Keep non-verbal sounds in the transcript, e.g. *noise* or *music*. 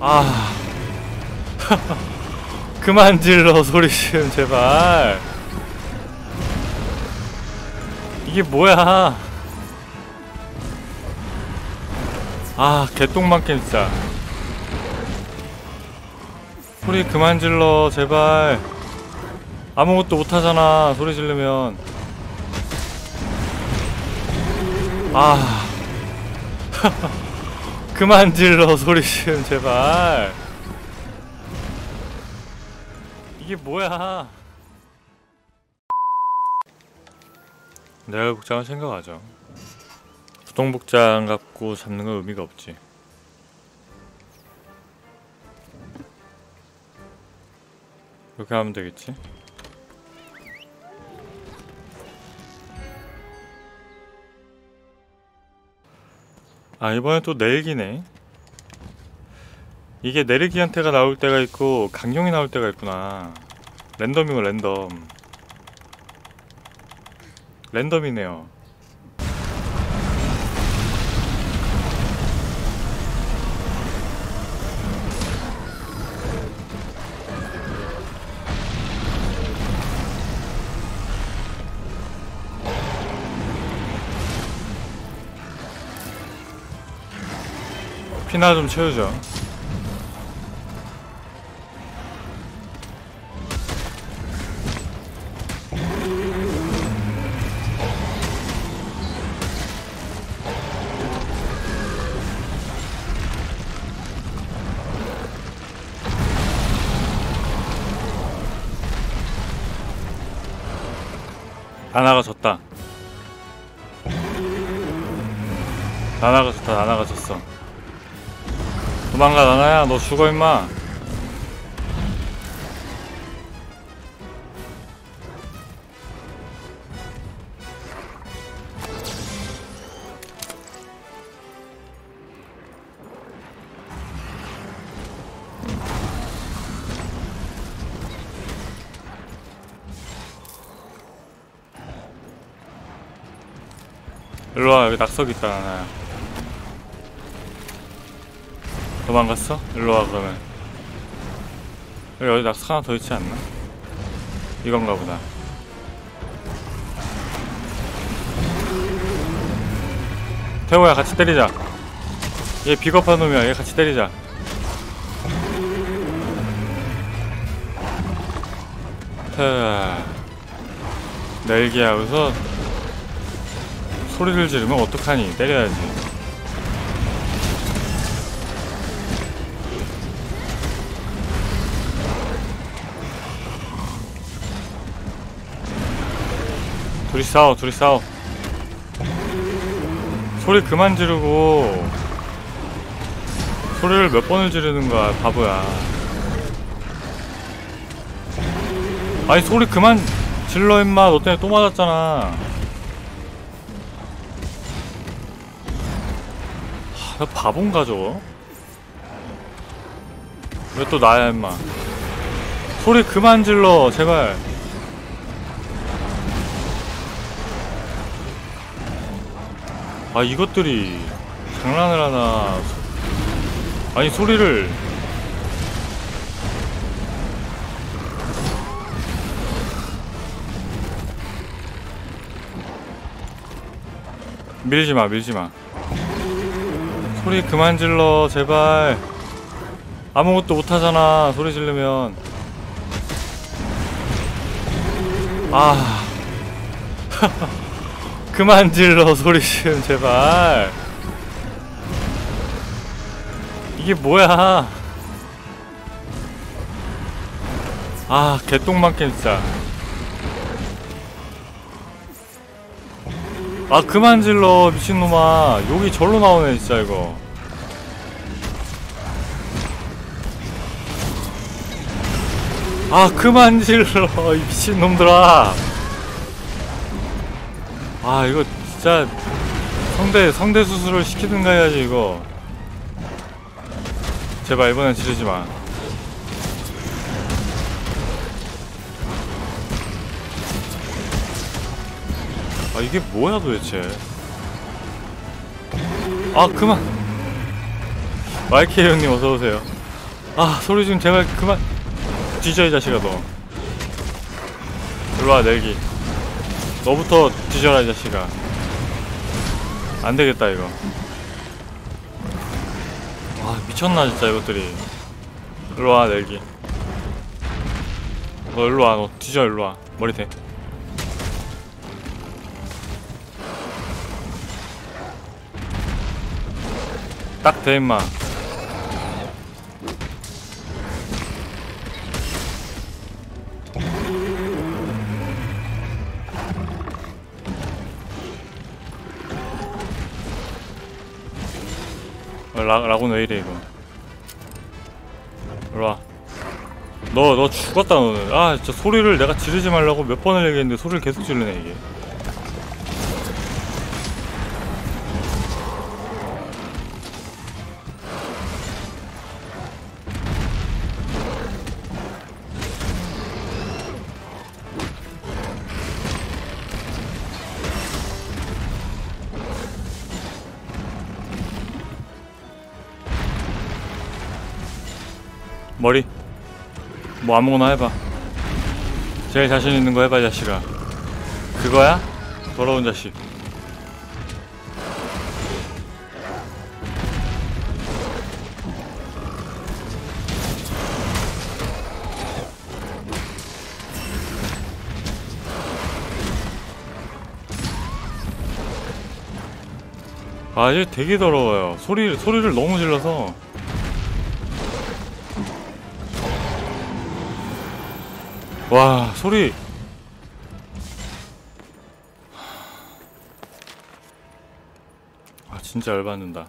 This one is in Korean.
아. *laughs* 그만 질러 소리 좀 제발. 이게 뭐야? 아 개똥만게 진짜. 소리 그만 질러 제발. 아무것도 못하잖아 소리 지르면. 아 *laughs* 그만 질러 소리 좀 제발. 이게 뭐야? 내가 복장을 생각하죠. 부동 복장 갖고 잡는 건 의미가 없지. 이렇게 하면 되겠지 아 이번엔 또 내일기네. 이게 내리기한테가 나올 때가 있고 강령이 나올 때가 있구나. 랜덤이고 랜덤. 랜덤이네요 피나 좀 채우죠. 나나가 졌다. 나나가 졌다 나나가 졌어 도망가 나나야? 너 죽어 임마. 일로와 여기 낙석 있다 나나야 도망갔어? 일로 와 그러면. 여기 어디 낙석 하나 더 있지 않나? 이건가 보다. 태호야 같이 때리자. 얘 비겁한 놈이야. 얘 같이 때리자. 태호야 nel기하고서 소리를 지르면 어떡하니? 때려야지 둘이 싸워 둘이 싸워. 소리 그만 지르고 소리를 몇 번을 지르는 거야 바보야. 아니 소리 그만 질러 임마. 너 때문에 또 맞았잖아. 하, 나 바본가 저거? 왜 또 나야 임마? 소리 그만 질러 제발 아 이것들이 장난을 하나. 아니 소리를. 밀지마 밀지마. 소리 그만 질러 제발. 아무것도 못하잖아 소리 지르면. 아 *laughs* 그만 질러 소리 좀 제발. 이게 뭐야? 아 개똥만게 진짜. 아 그만 질러 미친놈아. 욕이 절로 나오네 진짜 이거. 아 그만 질러 이 미친놈들아 아 이거 진짜 성대 성대 수술을 시키든가 해야지 이거 제발 이번엔 지르지 마. 아 이게 뭐야 도대체? 아 그만. 마이케 형님 어서 오세요. 아 소리 좀 제발 그만 뒤져 이 자식아 너 일로와 내기 너부터 뒤져라 이 자식아. 안되겠다 이거. 와 미쳤나 진짜 이것들이. 일로와 내기. 너 일로와 너 뒤져 일로와. 머리 대. 딱대 임마 라, 라곤 왜 이래 이거? 일로와. 너 너 죽었다 너는. 아 진짜 소리를 내가 지르지 말라고 몇 번을 얘기했는데 소리를 계속 지르네 이게 머리 뭐 아무거나 해봐. 제일 자신 있는 거 해봐 이 자식아. 그거야? 더러운 자식. 아 이게 되게 더러워요. 소리, 소리를 너무 질러서 와 소리. 아 진짜 열받는다